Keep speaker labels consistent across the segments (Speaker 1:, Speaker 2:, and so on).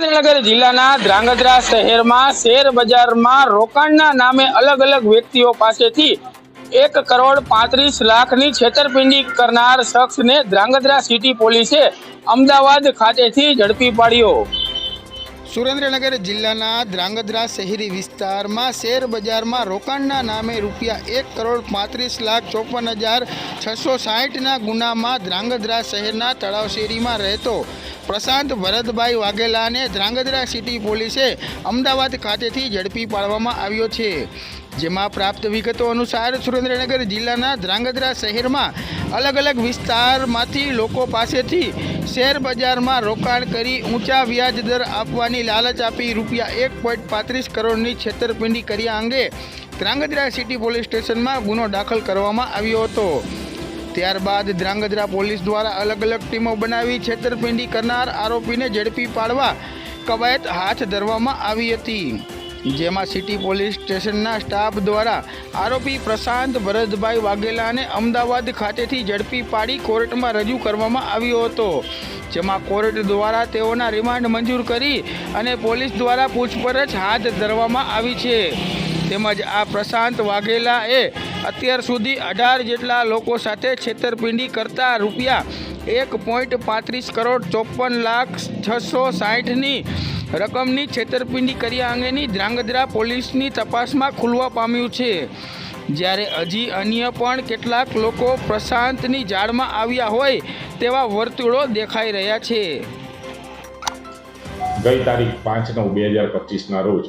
Speaker 1: સુરેન્દ્રનગર જિલ્લાના ધ્રાંગધ્રા શહેરમાં શેર બજારમાં રોકાણના નામે અલગ અલગ વ્યક્તિઓ પાસેથી એક કરોડ પાંત્રીસ લાખની છેતરપિંડી કરનાર શખ્સને ધ્રાંગધ્રા સિટી પોલીસે અમદાવાદ ખાતેથી ઝડપી પાડ્યો.
Speaker 2: સુરેન્દ્રનગર જિલ્લાના ધ્રાંગધ્રા શહેરી વિસ્તારમાં શેર બજારમાં રોકાણના નામે રૂપિયા એક કરોડ પાંત્રીસ લાખ ચોપન હજાર છસો સાહીઠના ગુનામાં ધ્રાંગધ્રા શહેરના તળાવ શેરીમાં રહેતો પ્રશાંત ભરતભાઈ વાઘેલાને ધ્રાંગધ્રા સિટી પોલીસે અમદાવાદ ખાતેથી ઝડપી પાડવામાં આવ્યો છે. જેમાં પ્રાપ્ત વિગતો અનુસાર સુરેન્દ્રનગર જિલ્લાના ધ્રાંગધ્રા શહેરમાં અલગ અલગ વિસ્તારમાંથી લોકો પાસેથી શેર બજારમાં રોકાણ કરી ઊંચા વ્યાજ દર આપવાની લાલચ આપી રૂપિયા એક પોઈન્ટ પાંત્રીસ કરોડની છેતરપિંડી કર્યા અંગે ધ્રાંગધ્રા સિટી પોલીસ સ્ટેશનમાં ગુનો દાખલ કરવામાં આવ્યો હતો. ત્યારબાદ ધ્રાંગધ્રા પોલીસ દ્વારા અલગ અલગ ટીમો બનાવી છેતરપિંડી કરનાર આરોપીને ઝડપી પાડવા કવાયત હાથ ધરવામાં આવી હતી. જેમાં સિટી પોલીસ સ્ટેશનના સ્ટાફ દ્વારા આરોપી પ્રશાંત ભરતભાઈ વાઘેલાને અમદાવાદ ખાતેથી ઝડપી પાડી કોર્ટમાં રજૂ કરવામાં આવ્યો હતો. જેમાં કોર્ટ દ્વારા તેઓના રિમાન્ડ મંજૂર કરી અને પોલીસ દ્વારા પૂછપરછ હાથ ધરવામાં આવી છે. તેમજ આ પ્રશાંત વાઘેલાએ અત્યાર સુધી અઢાર જેટલા લોકો સાથે છેતરપિંડી કરતા રૂપિયા એક પોઈન્ટ પાંત્રીસ કરોડ ચોપન લાખ છસો સાહીઠની રકમની છેતરપિંડી કર્યા અંગેની ધ્રાંગધ્રા પોલીસની તપાસમાં ખુલવા પામ્યું છે. જ્યારે હજી અન્ય પણ કેટલાક લોકો પ્રશાંતની જાળમાં આવ્યા હોય તેવા વર્તુળો દેખાઈ રહ્યા છે.
Speaker 3: ગઈ તારીખ પાંચ નવ બે હજાર પચીસના રોજ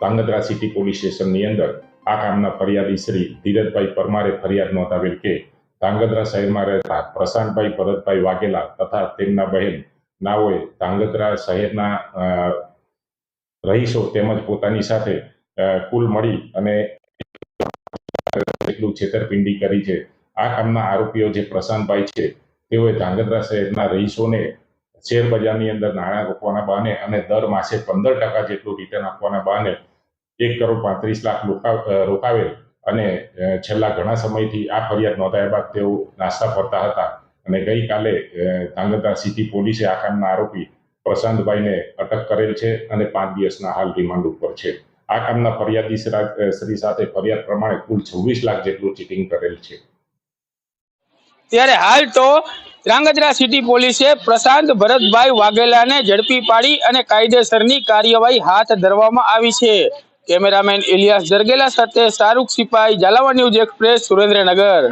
Speaker 3: ધ્રાંગધ્રા સિટી પોલીસ સ્ટેશનની અંદર આ કામના ફરિયાદી શ્રી ધીરજભાઈ પરમારે ફરિયાદ નોંધાવેલ કે ધ્રાંગધ્રા શહેરમાં રહેતા પ્રશાંતભાઈ ભરતભાઈ વાઘેલા તથા તેમના બહેન નાઓએ ધ્રાંગધ્રા શહેરના રહીશો તેમજ પોતાની સાથે કુલ મળી અને જેટલું છેતરપિંડી કરી છે. આ કામના આરોપીઓ જે પ્રશાંતભાઈ છે, તેઓએ ધ્રાંગધ્રા શહેરના રહીશોને શેર બજારની અંદર નાણાં રોકવાના બહાને અને દર માસે પંદર ટકા જેટલું રિટર્ન આપવાના બહાને એક કરોડ પાંત્રીસ લાખ રોકાવેલ. અને છેલ્લા ઘણા સમયથી આ ફરિયાદ નોંધાયા બાદ તેઓ નાસ્તા ફરતા હતા. અને ગઈકાલે ધ્રાંગધ્રા સિટી પોલીસે આ કામના આરોપી પ્રશાંતભાઈને અટક કરેલ છે અને પાંચ દિવસના હાલ રિમાન્ડ ઉપર છે. આ કામના ફરિયાદી શ્રી સાથે ફરિયાદ પ્રમાણે કુલ છવ્વીસ લાખ જેટલું ચીટિંગ કરેલ છે.
Speaker 1: ત્યારે હાલ તો ધ્રાંગધ્રા સિટી પોલીસે પ્રશાંત ભરતભાઈ વાઘેલાને ઝડપી પાડી અને કાયદેસરની કાર્યવાહી હાથ ધરવામાં આવી છે. કેમેરામેન ઇલિયાસ જરગેલા સાથે શાહરૂખ સિપાઈ ઝાલાવા ન્યૂઝ એક્સપ્રેસ સુરેન્દ્રનગર.